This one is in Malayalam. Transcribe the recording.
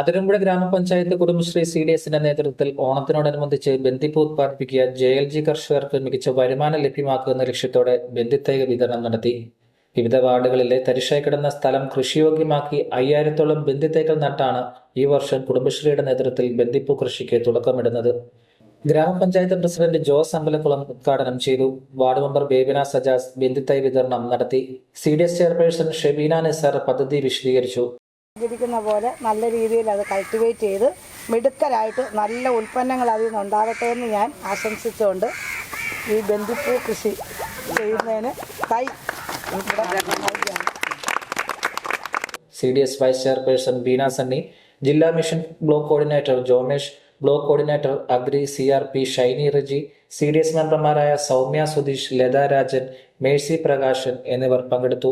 അതിരമ്പുഴ ഗ്രാമപഞ്ചായത്ത് കുടുംബശ്രീ സി ഡി എസിന്റെ നേതൃത്വത്തിൽ ഓണത്തിനോടനുബന്ധിച്ച് ബന്ദിപ്പൂ ഉത്പാദിപ്പിക്കുക ജെ എൽ ജി കർഷകർക്ക് മികച്ച വരുമാനം ലഭ്യമാക്കുന്ന ലക്ഷ്യത്തോടെ ബന്ദിത്തൈക വിതരണം നടത്തി. വിവിധ വാർഡുകളിലെ തരിശായി കിടന്ന സ്ഥലം കൃഷിയോഗ്യമാക്കി അയ്യായിരത്തോളം ബന്ദിത്തൈകൾ നട്ടാണ് ഈ വർഷം കുടുംബശ്രീയുടെ നേതൃത്വത്തിൽ ബന്ദിപ്പൂ കൃഷിക്ക് തുടക്കമിടുന്നത്. ഗ്രാമപഞ്ചായത്ത് പ്രസിഡന്റ് ജോസ് അമ്പലക്കുളം ഉദ്ഘാടനം ചെയ്തു. വാർഡ് മെമ്പർ ബേബിന സജാസ് ബന്ദിത്തൈ വിതരണം നടത്തി. C D S chairperson Shebeena Nisar പദ്ധതി വിശദീകരിച്ചു. ഇരിക്കുന്ന പോലെ നല്ല രീതിയിൽ അത് കൾട്ടിവേറ്റ് ചെയ്ത് മിടുക്കലായിട്ട് നല്ല ഉൽപ്പന്നങ്ങൾ അതിൽ നിന്ന് ഉണ്ടാകട്ടെ എന്ന് ഞാൻ ആശംസിച്ചുകൊണ്ട് ഈ ബന്ദിപ്പൂ കൃഷി ചെയ്യുന്നതിന് തൈ C D S vice chairperson Beena Sunny ജില്ലാ mission block coordinator Jomesh block coordinator agri C R P Shiny Reji C D S മെമ്പർമാരായ സൗമ്യ സുധീഷ് ലത രാജൻ മേഴ്സി പ്രകാശൻ എന്നിവർ പങ്കെടുത്തു.